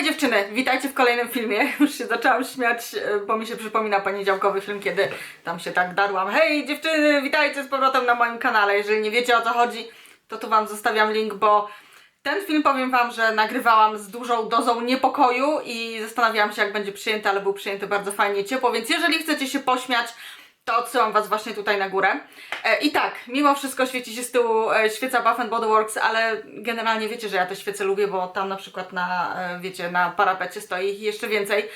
Hej dziewczyny, witajcie w kolejnym filmie. Już się zaczęłam śmiać, e, bo mi się przypomina poniedziałkowy film, kiedy tam się tak darłam. Hej dziewczyny, witajcie z powrotem na moim kanale. Jeżeli nie wiecie o co chodzi, to tu wam zostawiam link, bo ten film powiem wam, że nagrywałam z dużą dozą niepokoju i zastanawiałam się jak będzie przyjęty, ale był przyjęty bardzo fajnie ciepło, więc jeżeli chcecie się pośmiać, to odsyłam Was właśnie tutaj na górę. E, I tak, mimo wszystko świeci się z tyłu e, świeca Bath Body Works, ale generalnie wiecie, że ja te świece lubię, bo tam na przykład na, e, wiecie, na parapecie stoi ich jeszcze więcej,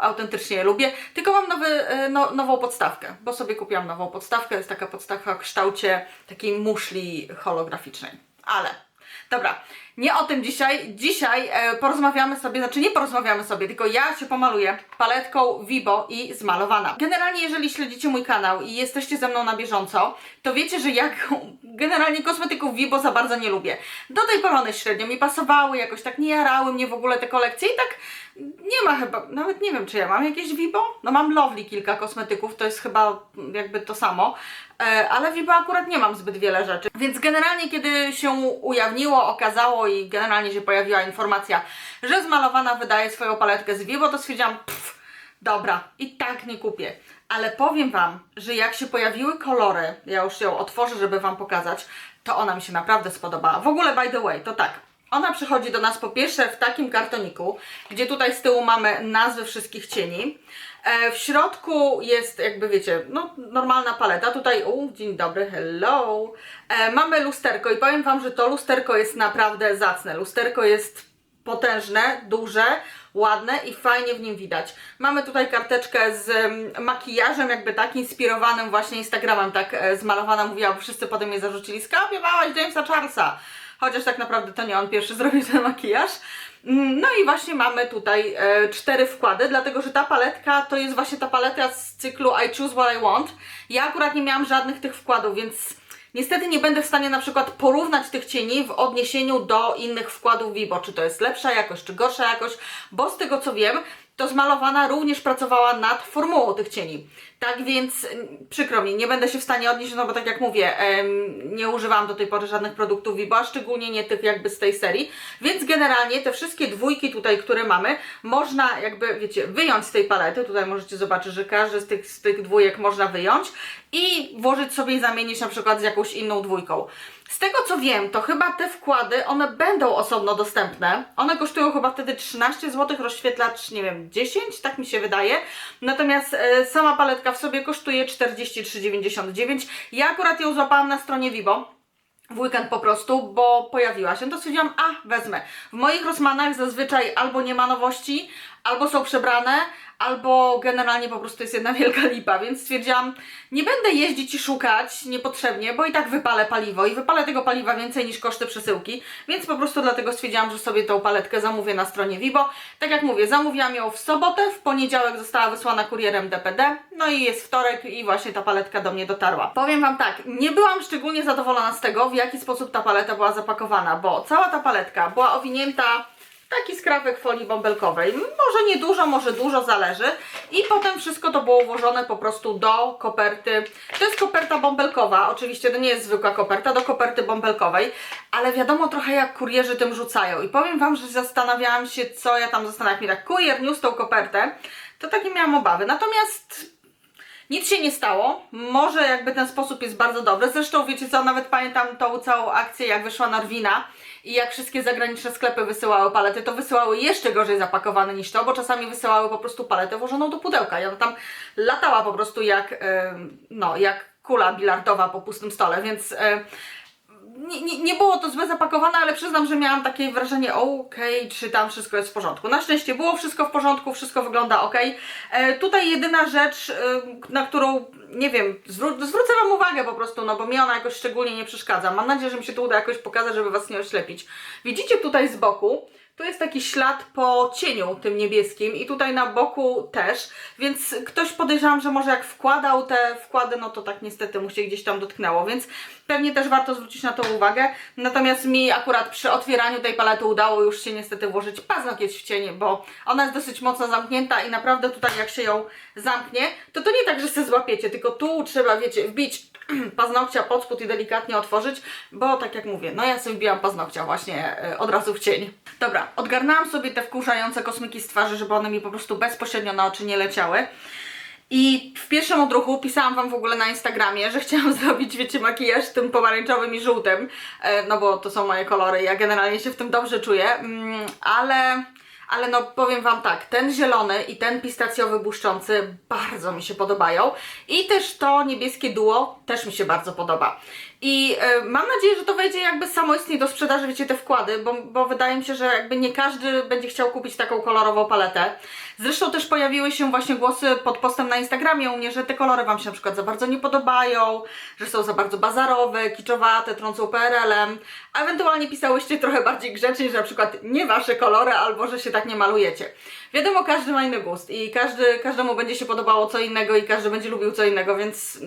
autentycznie je lubię. Tylko mam nowy, no, nową podstawkę, bo sobie kupiłam nową podstawkę, jest taka podstawka w kształcie takiej muszli holograficznej. Ale Dobra, nie o tym dzisiaj. Dzisiaj e, porozmawiamy sobie, znaczy nie porozmawiamy sobie, tylko ja się pomaluję paletką Vibo i zmalowana. Generalnie, jeżeli śledzicie mój kanał i jesteście ze mną na bieżąco, to wiecie, że ja generalnie kosmetyków Vibo za bardzo nie lubię. Do tej pory one średnio mi pasowały, jakoś tak nie jarały mnie w ogóle te kolekcje i tak nie ma chyba, nawet nie wiem czy ja mam jakieś Vibo. No mam Lovely kilka kosmetyków, to jest chyba jakby to samo, e, ale Vibo akurat nie mam zbyt wiele rzeczy. Więc generalnie kiedy się ujawniło, okazało i generalnie się pojawiła informacja, że zmalowana wydaje swoją paletkę z Vibo, to stwierdziłam, pff, dobra, i tak nie kupię. Ale powiem Wam, że jak się pojawiły kolory, ja już ją otworzę, żeby Wam pokazać, to ona mi się naprawdę spodobała. W ogóle, by the way, to tak. Ona przychodzi do nas po pierwsze w takim kartoniku, gdzie tutaj z tyłu mamy nazwy wszystkich cieni. E, w środku jest, jakby wiecie, no normalna paleta. Tutaj, u, dzień dobry, hello. E, mamy lusterko i powiem Wam, że to lusterko jest naprawdę zacne. Lusterko jest potężne, duże, ładne i fajnie w nim widać. Mamy tutaj karteczkę z mm, makijażem, jakby tak inspirowanym właśnie Instagramem, tak e, zmalowana mówiła, bo wszyscy potem mnie zarzucili, skopiowałaś Jamesa Charlesa. Chociaż tak naprawdę to nie on pierwszy zrobił ten makijaż. Mm, No i właśnie mamy tutaj e, cztery wkłady, dlatego że ta paletka to jest właśnie ta paleta z cyklu I Choose What I Want. Ja akurat nie miałam żadnych tych wkładów, więc Niestety nie będę w stanie na przykład porównać tych cieni w odniesieniu do innych wkładów Vibo, czy to jest lepsza jakość, czy gorsza jakość, bo z tego co wiem, to zmalowana również pracowała nad formułą tych cieni. Tak więc przykro mi, nie będę się w stanie odnieść, no bo tak jak mówię, nie używałam do tej pory żadnych produktów Vibo, a szczególnie nie tych jakby z tej serii, więc generalnie te wszystkie dwójki tutaj, które mamy, można jakby, wiecie, wyjąć z tej palety, tutaj możecie zobaczyć, że każdy z tych, z tych dwójek można wyjąć i włożyć sobie i zamienić na przykład z jakąś inną dwójką. Z tego co wiem, to chyba te wkłady, one będą osobno dostępne. One kosztują chyba wtedy 13 zł, rozświetlacz, nie wiem, 10, tak mi się wydaje. Natomiast e, sama paletka w sobie kosztuje 43,99. Ja akurat ją złapałam na stronie Vibo w weekend po prostu, bo pojawiła się, to stwierdziłam, a wezmę. W moich Rossmanach zazwyczaj albo nie ma nowości, albo są przebrane, albo generalnie po prostu jest jedna wielka lipa, więc stwierdziłam, nie będę jeździć i szukać niepotrzebnie, bo i tak wypalę paliwo i wypalę tego paliwa więcej niż koszty przesyłki, więc po prostu dlatego stwierdziłam, że sobie tą paletkę zamówię na stronie Vibo. Tak jak mówię, zamówiłam ją w sobotę, w poniedziałek została wysłana kurierem DPD, no i jest wtorek i właśnie ta paletka do mnie dotarła. Powiem Wam tak, nie byłam szczególnie zadowolona z tego, w jaki sposób ta paleta była zapakowana, bo cała ta paletka była owinięta taki skrawek folii bąbelkowej. Może nie dużo, może dużo, zależy. I potem wszystko to było włożone po prostu do koperty. To jest koperta bąbelkowa, oczywiście to nie jest zwykła koperta, do koperty bąbelkowej, ale wiadomo trochę jak kurierzy tym rzucają. I powiem Wam, że zastanawiałam się, co ja tam zastanawiam. Jak mi tak kurier niósł tą kopertę, to takie miałam obawy. Natomiast nic się nie stało. Może jakby ten sposób jest bardzo dobry. Zresztą wiecie co, nawet pamiętam tą całą akcję jak wyszła Narwina i jak wszystkie zagraniczne sklepy wysyłały palety, to wysyłały jeszcze gorzej zapakowane niż to, bo czasami wysyłały po prostu paletę włożoną do pudełka ona tam latała po prostu jak, no, jak kula bilardowa po pustym stole, więc... nie, nie, nie było to złe zapakowane, ale przyznam, że miałam takie wrażenie, okej, czy tam wszystko jest w porządku. Na szczęście było wszystko w porządku, wszystko wygląda ok. E, tutaj jedyna rzecz, e, na którą, nie wiem, zwró- zwrócę Wam uwagę po prostu, no bo mi ona jakoś szczególnie nie przeszkadza. Mam nadzieję, że mi się to uda jakoś pokazać, żeby Was nie oślepić. Widzicie tutaj z boku, tu jest taki ślad po cieniu tym niebieskim i tutaj na boku też, więc ktoś podejrzewam, że może jak wkładał te wkłady, no to tak niestety mu się gdzieś tam dotknęło, więc pewnie też warto zwrócić na to uwagę. Natomiast mi akurat przy otwieraniu tej palety udało już się niestety włożyć paznokieć w cienie, bo ona jest dosyć mocno zamknięta i naprawdę tutaj jak się ją zamknie, to to nie tak, że się złapiecie, tylko tu trzeba, wiecie, wbić paznokcia pod spód i delikatnie otworzyć, bo tak jak mówię, no ja sobie wbijam paznokcia właśnie e, od razu w cień. Dobra, odgarnęłam sobie te wkurzające kosmyki z twarzy, żeby one mi po prostu bezpośrednio na oczy nie leciały. I w pierwszym odruchu pisałam Wam w ogóle na Instagramie, że chciałam zrobić, wiecie, makijaż tym pomarańczowym i żółtym, e, no bo to są moje kolory, ja generalnie się w tym dobrze czuję, mm, ale, ale no powiem Wam tak, ten zielony i ten pistacjowy błyszczący bardzo mi się podobają i też to niebieskie duo też mi się bardzo podoba. I e, mam nadzieję, że to wejdzie jakby samoistnie do sprzedaży, wiecie, te wkłady, bo, bo wydaje mi się, że jakby nie każdy będzie chciał kupić taką kolorową paletę. Zresztą też pojawiły się właśnie głosy pod postem na Instagramie u mnie, że te kolory Wam się na przykład za bardzo nie podobają, że są za bardzo bazarowe, kiczowate, trącą PRL-em, ewentualnie pisałyście trochę bardziej grzecznie, że na przykład nie Wasze kolory albo że się tak nie malujecie. Wiadomo, każdy ma inny gust i każdy, każdemu będzie się podobało co innego i każdy będzie lubił co innego, więc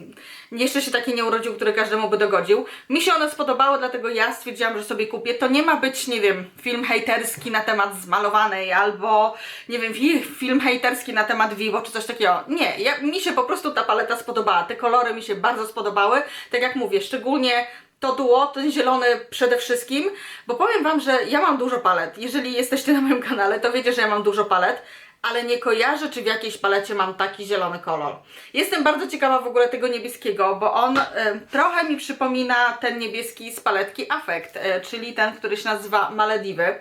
jeszcze się taki nie urodził, który każdemu by dogodził. Mi się one spodobały, dlatego ja stwierdziłam, że sobie kupię. To nie ma być, nie wiem, film hejterski na temat zmalowanej albo, nie wiem, fi- film hejterski na temat Vivo czy coś takiego. Nie, ja, mi się po prostu ta paleta spodobała. Te kolory mi się bardzo spodobały. Tak jak mówię, szczególnie to duo, ten zielony przede wszystkim, bo powiem Wam, że ja mam dużo palet. Jeżeli jesteście na moim kanale, to wiecie, że ja mam dużo palet, ale nie kojarzę, czy w jakiejś palecie mam taki zielony kolor. Jestem bardzo ciekawa w ogóle tego niebieskiego, bo on e, trochę mi przypomina ten niebieski z paletki Affect, e, czyli ten, który się nazywa Malediwy.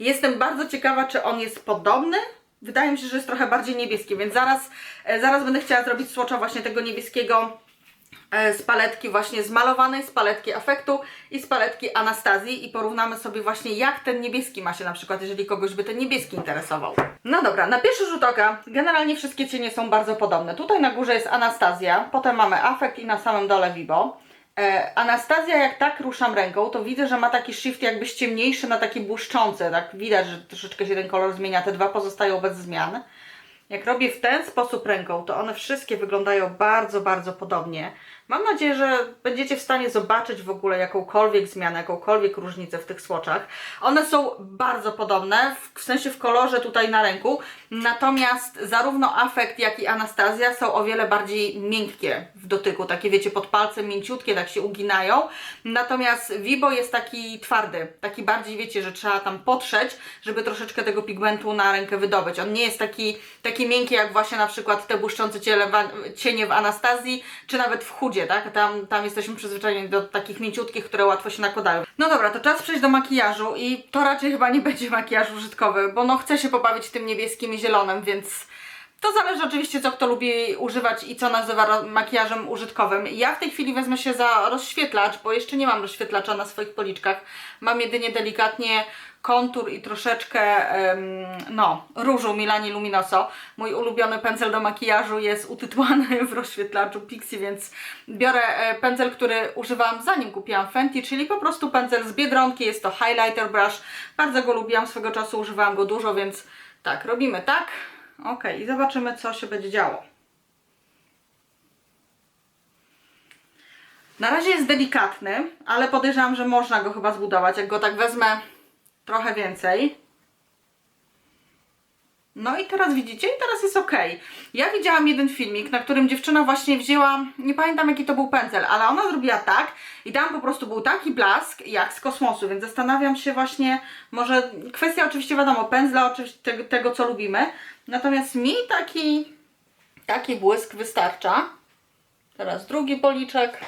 Jestem bardzo ciekawa, czy on jest podobny. Wydaje mi się, że jest trochę bardziej niebieski, więc zaraz, e, zaraz będę chciała zrobić swatcha właśnie tego niebieskiego z paletki właśnie zmalowanej, z paletki Afektu i z paletki Anastazji i porównamy sobie właśnie jak ten niebieski ma się na przykład, jeżeli kogoś by ten niebieski interesował. No dobra, na pierwszy rzut oka generalnie wszystkie cienie są bardzo podobne. Tutaj na górze jest Anastazja, potem mamy Afekt i na samym dole Vibo. E, Anastazja, jak tak ruszam ręką, to widzę, że ma taki shift jakby ciemniejszy na taki błyszczący, tak widać, że troszeczkę się ten kolor zmienia, te dwa pozostają bez zmian. Jak robię w ten sposób ręką, to one wszystkie wyglądają bardzo, bardzo podobnie. Mam nadzieję, że będziecie w stanie zobaczyć w ogóle jakąkolwiek zmianę, jakąkolwiek różnicę w tych słoczach. One są bardzo podobne, w, sensie w kolorze tutaj na ręku, natomiast zarówno Affect, jak i Anastazja są o wiele bardziej miękkie w dotyku, takie wiecie, pod palcem mięciutkie, tak się uginają. Natomiast Vibo jest taki twardy, taki bardziej wiecie, że trzeba tam potrzeć, żeby troszeczkę tego pigmentu na rękę wydobyć. On nie jest taki, taki miękki jak właśnie na przykład te błyszczące cienie w Anastazji, czy nawet w chudzie, tak? Tam, tam jesteśmy przyzwyczajeni do takich mięciutkich, które łatwo się nakładają. No dobra, to czas przejść do makijażu i to raczej chyba nie będzie makijaż użytkowy, bo no chcę się pobawić tym niebieskim i zielonym, więc to zależy oczywiście, co kto lubi używać i co nazywa makijażem użytkowym. Ja w tej chwili wezmę się za rozświetlacz, bo jeszcze nie mam rozświetlacza na swoich policzkach. Mam jedynie delikatnie kontur i troszeczkę, no, różu Milani Luminoso. Mój ulubiony pędzel do makijażu jest utytułowany w rozświetlaczu Pixie, więc biorę e, pędzel, który używałam zanim kupiłam Fenty, czyli po prostu pędzel z Biedronki. Jest to highlighter brush. Bardzo go lubiłam, swego czasu używałam go dużo, więc tak, robimy tak. Ok, i zobaczymy, co się będzie działo. Na razie jest delikatny, ale podejrzewam, że można go chyba zbudować. Jak go tak wezmę trochę więcej. No i teraz widzicie, i teraz jest ok. Ja widziałam jeden filmik, na którym dziewczyna właśnie wzięła, nie pamiętam jaki to był pędzel, ale ona zrobiła tak i tam po prostu był taki blask jak z kosmosu, więc zastanawiam się właśnie, może kwestia oczywiście wiadomo, pędzla oczywiście tego, tego co lubimy, natomiast mi taki, taki błysk wystarcza. Teraz drugi policzek.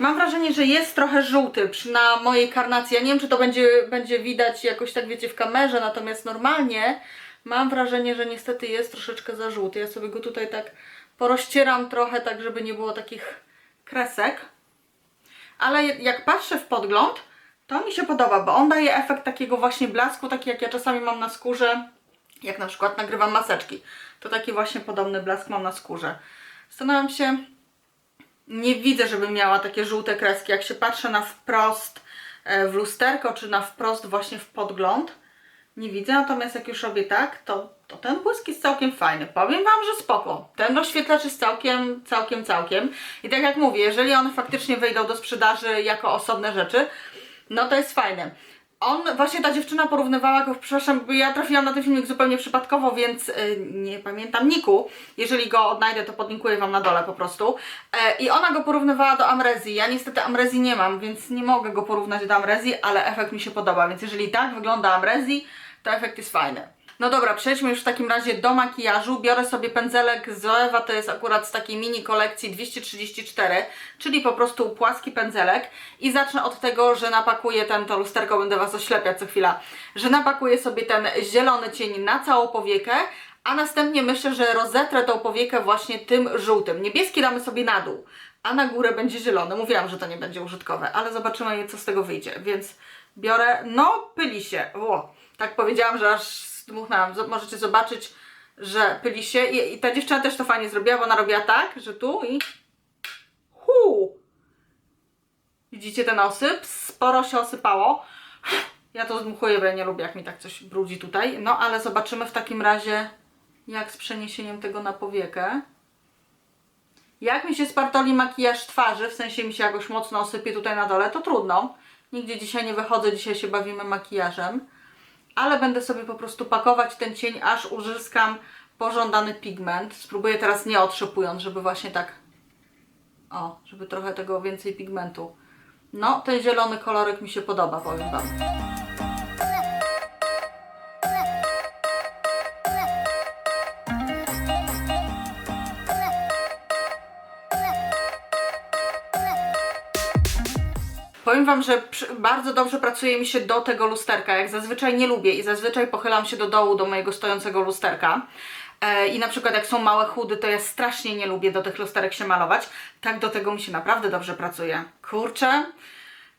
Mam wrażenie, że jest trochę żółty przy, na mojej karnacji. Ja nie wiem, czy to będzie, będzie widać jakoś tak, wiecie, w kamerze, natomiast normalnie mam wrażenie, że niestety jest troszeczkę za żółty. Ja sobie go tutaj tak porozcieram trochę, tak żeby nie było takich kresek. Ale jak patrzę w podgląd, to mi się podoba, bo on daje efekt takiego właśnie blasku, taki jak ja czasami mam na skórze, jak na przykład nagrywam maseczki. To taki właśnie podobny blask mam na skórze. Zastanawiam się, nie widzę, żeby miała takie żółte kreski. Jak się patrzę na wprost e, w lusterko, czy na wprost właśnie w podgląd, nie widzę. Natomiast jak już robię tak, to, to ten błysk jest całkiem fajny. Powiem Wam, że spoko. Ten rozświetlacz jest całkiem, całkiem, całkiem. I tak jak mówię, jeżeli one faktycznie wejdą do sprzedaży jako osobne rzeczy, no to jest fajne. On, właśnie ta dziewczyna porównywała go, przepraszam, ja trafiłam na ten filmik zupełnie przypadkowo, więc y, nie pamiętam niku. Jeżeli go odnajdę, to podlinkuję Wam na dole po prostu. E, I ona go porównywała do Amrezji. Ja niestety Amrezji nie mam, więc nie mogę go porównać do Amrezji, ale efekt mi się podoba, więc jeżeli tak wygląda Amrezji, to efekt jest fajny. No dobra, przejdźmy już w takim razie do makijażu. Biorę sobie pędzelek z Zoewa, to jest akurat z takiej mini kolekcji 234, czyli po prostu płaski pędzelek. I zacznę od tego, że napakuję ten, to lusterko będę Was oślepiać co chwila, że napakuję sobie ten zielony cień na całą powiekę, a następnie myślę, że rozetrę tą powiekę właśnie tym żółtym. Niebieski damy sobie na dół, a na górę będzie zielony. Mówiłam, że to nie będzie użytkowe, ale zobaczymy co z tego wyjdzie, więc biorę, no pyli się, o, tak powiedziałam, że aż dmuchnęłam. Zo- Możecie zobaczyć, że pyli się I, i ta dziewczyna też to fajnie zrobiła, bo ona robiła tak, że tu i hu. Widzicie ten osyp? Sporo się osypało. Ja to zdmuchuję, bo ja nie lubię, jak mi tak coś brudzi tutaj. No, ale zobaczymy w takim razie, jak z przeniesieniem tego na powiekę. Jak mi się spartoli makijaż twarzy, w sensie mi się jakoś mocno osypie tutaj na dole, to trudno. Nigdzie dzisiaj nie wychodzę, dzisiaj się bawimy makijażem. Ale będę sobie po prostu pakować ten cień, aż uzyskam pożądany pigment. Spróbuję teraz nie otrzepując, żeby właśnie tak... O, żeby trochę tego więcej pigmentu. No, ten zielony kolorek mi się podoba, powiem Wam. Powiem Wam, że bardzo dobrze pracuje mi się do tego lusterka, jak zazwyczaj nie lubię i zazwyczaj pochylam się do dołu do mojego stojącego lusterka. E, I na przykład jak są małe chudy, to ja strasznie nie lubię do tych lusterek się malować. Tak do tego mi się naprawdę dobrze pracuje. Kurczę,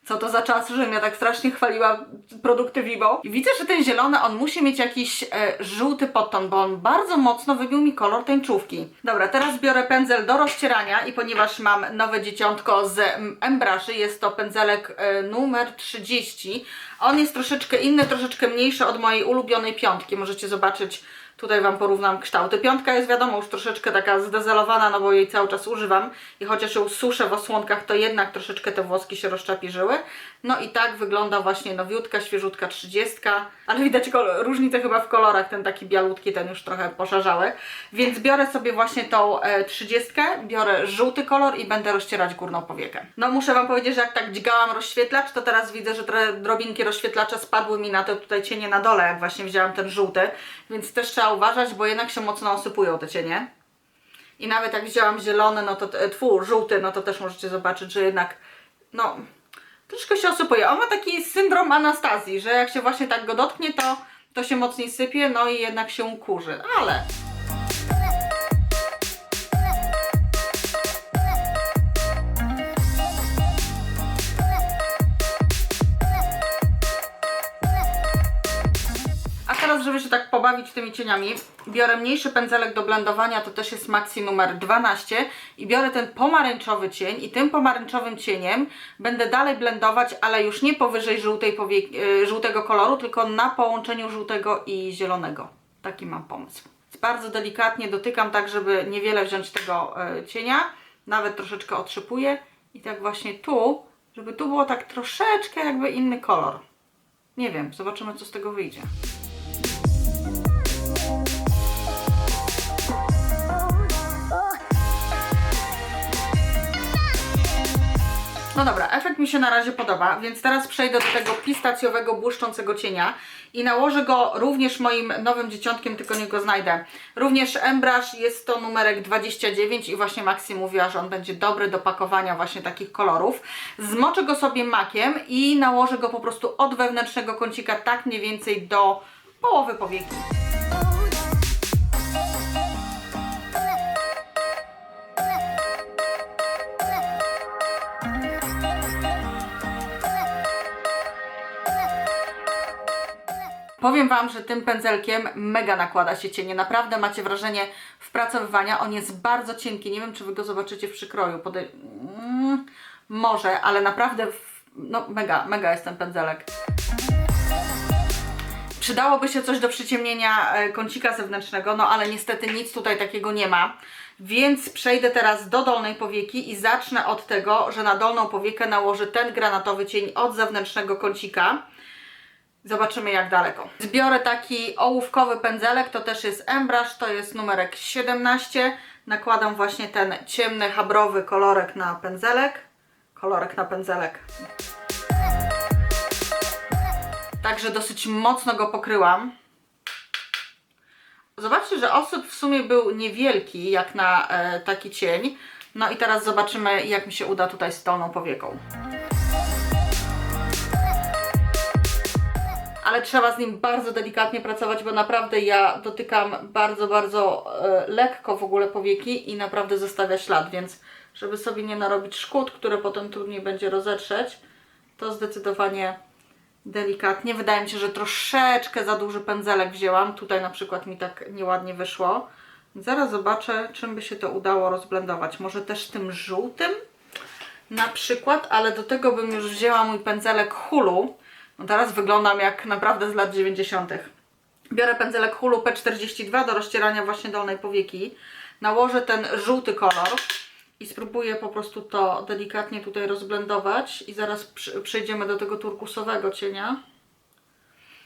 co to za czas, że mnie tak strasznie chwaliła produkty Vivo. I widzę, że ten zielony, on musi mieć jakiś e, żółty podton, bo on bardzo mocno wybił mi kolor tęczówki. Dobra, teraz biorę pędzel do rozcierania i ponieważ mam nowe dzieciątko z Embraży, jest to pędzelek e, numer 30. On jest troszeczkę inny, troszeczkę mniejszy od mojej ulubionej piątki. Możecie zobaczyć Tutaj Wam porównam kształty. Piątka jest wiadomo już troszeczkę taka zdezelowana, no bo jej cały czas używam i chociaż ją suszę w osłonkach, to jednak troszeczkę te włoski się rozczapierzyły. No i tak wygląda właśnie nowiutka, świeżutka trzydziestka, ale widać różnicę chyba w kolorach, ten taki bialutki, ten już trochę poszarzały. Więc biorę sobie właśnie tą e, trzydziestkę, biorę żółty kolor i będę rozcierać górną powiekę. No muszę Wam powiedzieć, że jak tak dźgałam rozświetlacz, to teraz widzę, że drobinki rozświetlacza spadły mi na te tutaj cienie na dole, jak właśnie wzięłam ten żółty, więc też trzeba uważać, bo jednak się mocno osypują te cienie. I nawet jak wzięłam zielony, no to, tfu, żółty, no to też możecie zobaczyć, że jednak, no, troszkę się osypuje. On ma taki syndrom Anastazji, że jak się właśnie tak go dotknie, to, to się mocniej sypie, no i jednak się kurzy. Ale pobawić tymi cieniami, biorę mniejszy pędzelek do blendowania, to też jest Maxi numer 12 i biorę ten pomarańczowy cień i tym pomarańczowym cieniem będę dalej blendować, ale już nie powyżej żółtej y, żółtego koloru, tylko na połączeniu żółtego i zielonego. Taki mam pomysł. Bardzo delikatnie dotykam tak, żeby niewiele wziąć tego y, cienia, nawet troszeczkę otrzypuję i tak właśnie tu, żeby tu było tak troszeczkę jakby inny kolor. Nie wiem, zobaczymy co z tego wyjdzie. No dobra, efekt mi się na razie podoba, więc teraz przejdę do tego pistacjowego, błyszczącego cienia i nałożę go również moim nowym dzieciątkiem, tylko nie go znajdę. Również Embrush, jest to numerek 29 i właśnie Maxi mówiła, że on będzie dobry do pakowania właśnie takich kolorów. Zmoczę go sobie makiem i nałożę go po prostu od wewnętrznego kącika tak mniej więcej do połowy powieki. Powiem Wam, że tym pędzelkiem mega nakłada się cienie. Naprawdę macie wrażenie wpracowywania. On jest bardzo cienki. Nie wiem, czy Wy go zobaczycie w przykroju. Mm, może, ale naprawdę no mega, mega jest ten pędzelek. Przydałoby się coś do przyciemnienia e, kącika zewnętrznego, no ale niestety nic tutaj takiego nie ma. Więc przejdę teraz do dolnej powieki i zacznę od tego, że na dolną powiekę nałożę ten granatowy cień od zewnętrznego kącika. Zobaczymy jak daleko. Zbiorę taki ołówkowy pędzelek, to też jest Embrush, to jest numerek 17. Nakładam właśnie ten ciemny, habrowy kolorek na pędzelek. Kolorek na pędzelek. Także dosyć mocno go pokryłam. Zobaczcie, że osób w sumie był niewielki, jak na e, taki cień. No i teraz zobaczymy, jak mi się uda tutaj z dolną powieką. Ale trzeba z nim bardzo delikatnie pracować, bo naprawdę ja dotykam bardzo, bardzo e, lekko w ogóle powieki i naprawdę zostawia ślad, więc żeby sobie nie narobić szkód, które potem trudniej będzie rozetrzeć, to zdecydowanie delikatnie. Wydaje mi się, że troszeczkę za duży pędzelek wzięłam. Tutaj na przykład mi tak nieładnie wyszło. Zaraz zobaczę, czym by się to udało rozblendować. Może też tym żółtym na przykład, ale do tego bym już wzięła mój pędzelek Hulu. No teraz wyglądam jak naprawdę z lat 90. Biorę pędzelek Hulu P42 do rozcierania właśnie dolnej powieki. Nałożę ten żółty kolor i spróbuję po prostu to delikatnie tutaj rozblendować i zaraz przejdziemy do tego turkusowego cienia.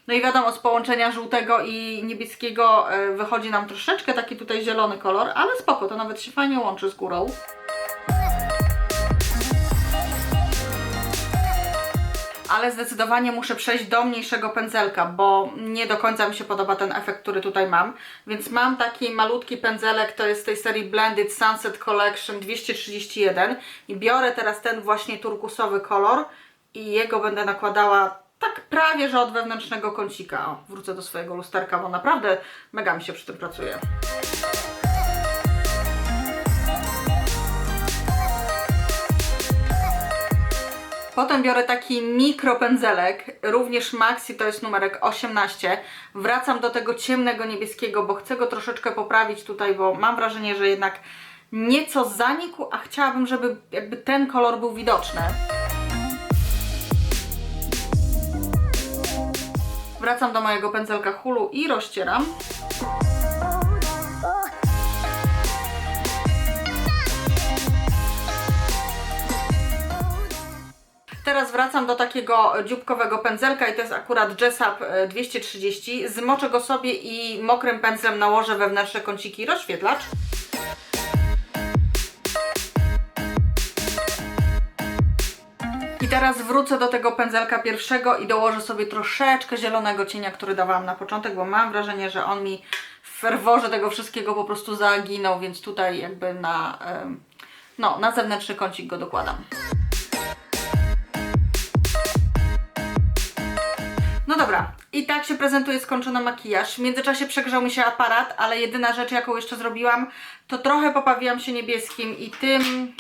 No i wiadomo, z połączenia żółtego i niebieskiego e, wychodzi nam troszeczkę taki tutaj zielony kolor, ale spoko, to nawet się fajnie łączy z górą. Ale zdecydowanie muszę przejść do mniejszego pędzelka, bo nie do końca mi się podoba ten efekt, który tutaj mam. Więc mam taki malutki pędzelek, to jest z tej serii Blended Sunset Collection 231 i biorę teraz ten właśnie turkusowy kolor i jego będę nakładała tak prawie, że od wewnętrznego kącika. O, wrócę do swojego lusterka, bo naprawdę mega mi się przy tym pracuje. Potem biorę taki mikropędzelek, również Maxi, to jest numerek 18. Wracam do tego ciemnego niebieskiego, bo chcę go troszeczkę poprawić tutaj, bo mam wrażenie, że jednak nieco zanikł, a chciałabym, żeby jakby ten kolor był widoczny. Wracam do mojego pędzelka Hulu i rozcieram. Teraz wracam do takiego dzióbkowego pędzelka i to jest akurat Jessup e, 230. Zmoczę go sobie i mokrym pędzlem nałożę wewnętrzne kąciki rozświetlacz. I teraz wrócę do tego pędzelka pierwszego i dołożę sobie troszeczkę zielonego cienia, który dawałam na początek, bo mam wrażenie, że on mi w ferworze tego wszystkiego po prostu zaginął, więc tutaj jakby na, no, na zewnętrzny kącik go dokładam. No dobra, i tak się prezentuje skończony makijaż. W międzyczasie przegrzał mi się aparat, ale jedyna rzecz, jaką jeszcze zrobiłam, to trochę popawiłam się niebieskim i tym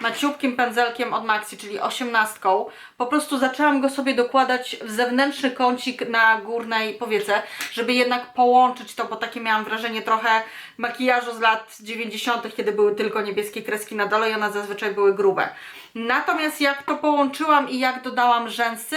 maciubkim pędzelkiem od Maxi, czyli osiemnastką. Po prostu zaczęłam go sobie dokładać w zewnętrzny kącik na górnej powiece, żeby jednak połączyć to, bo takie miałam wrażenie trochę makijażu z lat 90., kiedy były tylko niebieskie kreski na dole i one zazwyczaj były grube. Natomiast jak to połączyłam i jak dodałam rzęsy,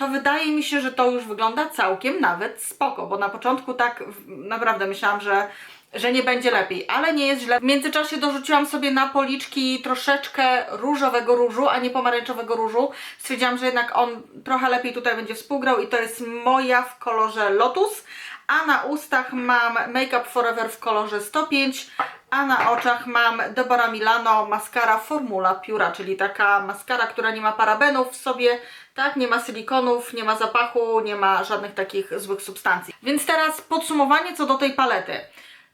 to wydaje mi się, że to już wygląda całkiem nawet spoko, bo na początku tak naprawdę myślałam, że, że nie będzie lepiej, ale nie jest źle. W międzyczasie dorzuciłam sobie na policzki troszeczkę różowego różu, a nie pomarańczowego różu. Stwierdziłam, że jednak on trochę lepiej tutaj będzie współgrał i to jest moja w kolorze Lotus, a na ustach mam Make Up Forever w kolorze 105, a na oczach mam Deborah Milano maskara Formula Pióra, czyli taka maskara, która nie ma parabenów w sobie, tak, nie ma silikonów, nie ma zapachu, nie ma żadnych takich złych substancji. Więc teraz podsumowanie co do tej palety.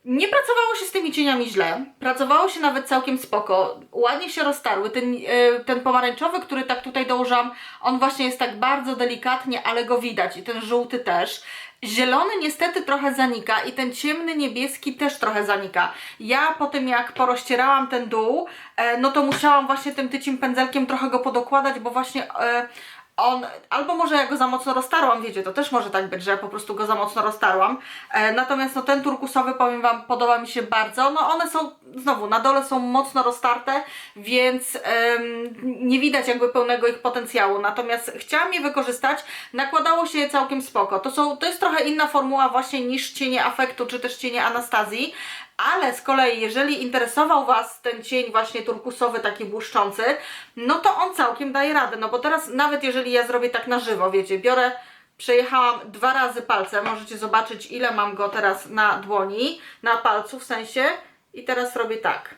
Nie pracowało się z tymi cieniami źle, pracowało się nawet całkiem spoko, ładnie się roztarły. Ten, e, ten pomarańczowy, który tak tutaj dołożyłam, on właśnie jest tak bardzo delikatnie, ale go widać i ten żółty też. Zielony niestety trochę zanika i ten ciemny niebieski też trochę zanika. Ja po tym jak porozcierałam ten dół, e, no to musiałam właśnie tym tycim pędzelkiem trochę go podokładać, bo właśnie e, on, albo może ja go za mocno roztarłam, wiecie, to też może tak być, że ja po prostu go za mocno roztarłam. E, natomiast no ten turkusowy, powiem Wam, podoba mi się bardzo. No one są, znowu, na dole są mocno roztarte, więc em, nie widać jakby pełnego ich potencjału. Natomiast chciałam je wykorzystać, nakładało się je całkiem spoko. To, są, to jest trochę inna formuła właśnie niż cienie afektu, czy też cienie Anastazji. Ale z kolei, jeżeli interesował Was ten cień właśnie turkusowy, taki błyszczący, no to on całkiem daje radę. No bo teraz nawet jeżeli ja zrobię tak na żywo, wiecie, biorę Przejechałam dwa razy palcem, możecie zobaczyć ile mam go teraz na dłoni, na palcu w sensie i teraz robię tak.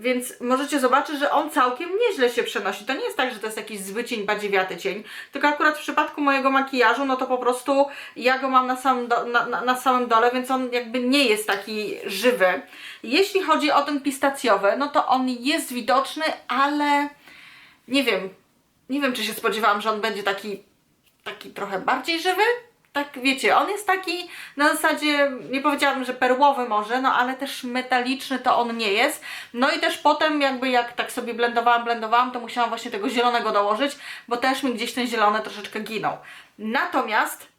Więc możecie zobaczyć, że on całkiem nieźle się przenosi. To nie jest tak, że to jest jakiś zły cień, badziewiaty cień, tylko akurat w przypadku mojego makijażu, no to po prostu ja go mam na samym, do, na, na, na samym dole, więc on jakby nie jest taki żywy. Jeśli chodzi o ten pistacjowy, no to on jest widoczny, ale nie wiem, nie wiem czy się spodziewałam, że on będzie taki, taki trochę bardziej żywy. Tak wiecie, on jest taki na zasadzie, nie powiedziałabym, że perłowy może, no ale też metaliczny to on nie jest. No i też potem jakby jak tak sobie blendowałam, blendowałam, to musiałam właśnie tego zielonego dołożyć, bo też mi gdzieś ten zielony troszeczkę ginął. Natomiast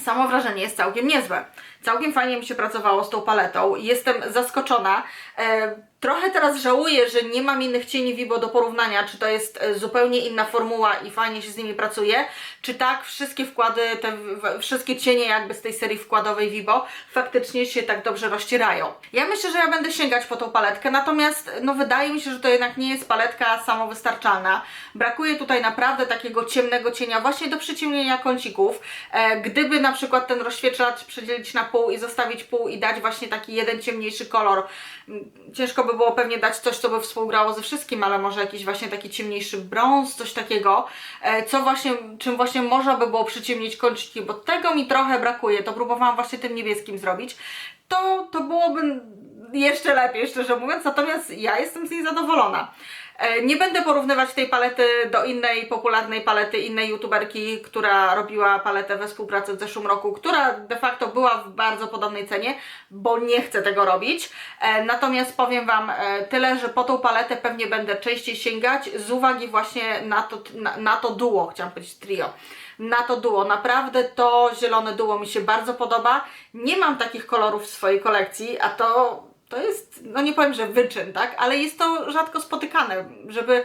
Samo wrażenie jest całkiem niezłe. Całkiem fajnie mi się pracowało z tą paletą. Jestem zaskoczona. E, trochę teraz żałuję, że nie mam innych cieni Vibo do porównania, czy to jest e, zupełnie inna formuła i fajnie się z nimi pracuje, czy tak wszystkie wkłady, te wszystkie cienie jakby z tej serii wkładowej Vibo faktycznie się tak dobrze rozcierają. Ja myślę, że ja będę sięgać po tą paletkę, natomiast no wydaje mi się, że to jednak nie jest paletka samowystarczalna. Brakuje tutaj naprawdę takiego ciemnego cienia właśnie do przyciemnienia kącików. E, gdyby na przykład ten rozświetlacz przedzielić na pół i zostawić pół i dać właśnie taki jeden ciemniejszy kolor, ciężko by było pewnie dać coś, co by współgrało ze wszystkim, ale może jakiś właśnie taki ciemniejszy brąz, coś takiego, e, co właśnie, czym właśnie można by było przyciemnić kąciki, bo tego mi trochę brakuje, to próbowałam właśnie tym niebieskim zrobić, to, to byłoby jeszcze lepiej, szczerze mówiąc, natomiast ja jestem z niej zadowolona. E, Nie będę porównywać tej palety do innej popularnej palety innej youtuberki, która robiła paletę we współpracy w zeszłym roku, która de facto była w bardzo podobnej cenie, bo nie chcę tego robić. E, Natomiast powiem Wam e, tyle, że po tą paletę pewnie będę częściej sięgać z uwagi właśnie na to, na, na to duo, chciałam powiedzieć trio na to duo. Naprawdę to zielone duo mi się bardzo podoba. Nie mam takich kolorów w swojej kolekcji, a to, to jest, no nie powiem, że wyczyn, tak? Ale jest to rzadko spotykane, żeby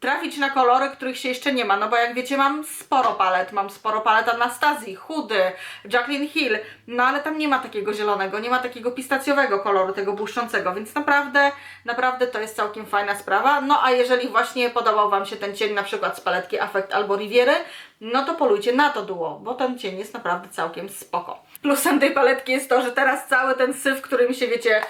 trafić na kolory, których się jeszcze nie ma. No bo jak wiecie, mam sporo palet. Mam sporo palet Anastazji, Chudy, Jacqueline Hill, no ale tam nie ma takiego zielonego, nie ma takiego pistacjowego koloru, tego błyszczącego, więc naprawdę, naprawdę to jest całkiem fajna sprawa. No a jeżeli właśnie podobał Wam się ten cień na przykład z paletki Affect albo Riviery, no to polujcie na to duo, bo ten cień jest naprawdę całkiem spoko. Plusem tej paletki jest to, że teraz cały ten syf, który mi się, wiecie,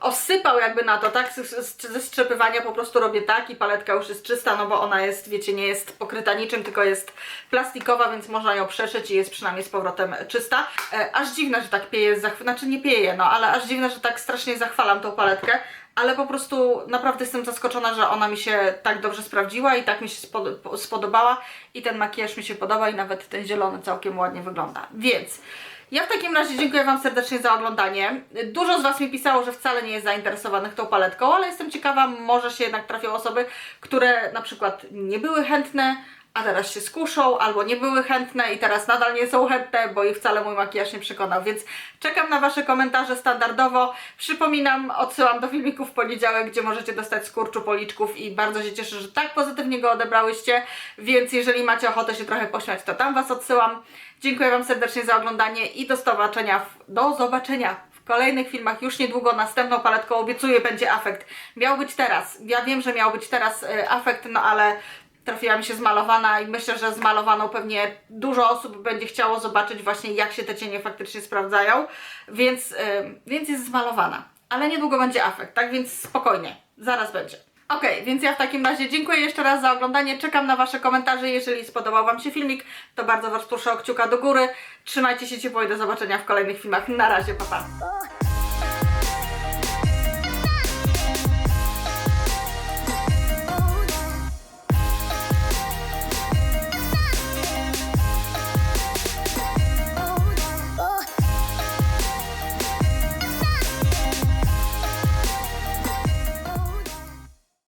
osypał jakby na to, tak, ze strzepywania po prostu robię tak i paletka już jest czysta, no bo ona jest, wiecie, nie jest pokryta niczym, tylko jest plastikowa, więc można ją przeszyć i jest przynajmniej z powrotem czysta. E, aż dziwne, że tak pieje, znaczy nie pieje, no ale aż dziwne, że tak strasznie zachwalam tą paletkę, ale po prostu naprawdę jestem zaskoczona, że ona mi się tak dobrze sprawdziła i tak mi się spod- po- spodobała i ten makijaż mi się podoba i nawet ten zielony całkiem ładnie wygląda. Więc ja w takim razie dziękuję Wam serdecznie za oglądanie. Dużo z Was mi pisało, że wcale nie jest zainteresowanych tą paletką, ale jestem ciekawa, może się jednak trafią osoby, które na przykład nie były chętne, a teraz się skuszą, albo nie były chętne i teraz nadal nie są chętne, bo ich wcale mój makijaż nie przekonał, więc czekam na Wasze komentarze standardowo. Przypominam, odsyłam do filmiku w poniedziałek, gdzie możecie dostać skurczu policzków i bardzo się cieszę, że tak pozytywnie go odebrałyście, więc jeżeli macie ochotę się trochę pośmiać, to tam Was odsyłam. Dziękuję Wam serdecznie za oglądanie i do zobaczenia w, do zobaczenia w kolejnych filmach. Już niedługo następną paletką obiecuję będzie afekt. Miał być teraz. Ja wiem, że miał być teraz y, afekt, no ale trafiła mi się zmalowana i myślę, że zmalowaną pewnie dużo osób będzie chciało zobaczyć właśnie jak się te cienie faktycznie sprawdzają, więc, y, więc jest zmalowana. Ale niedługo będzie afekt, tak więc spokojnie, zaraz będzie. Okej, więc ja w takim razie dziękuję jeszcze raz za oglądanie, czekam na Wasze komentarze, jeżeli spodobał Wam się filmik, to bardzo Was proszę o kciuka do góry, trzymajcie się ciepło i do zobaczenia w kolejnych filmach, na razie, pa pa!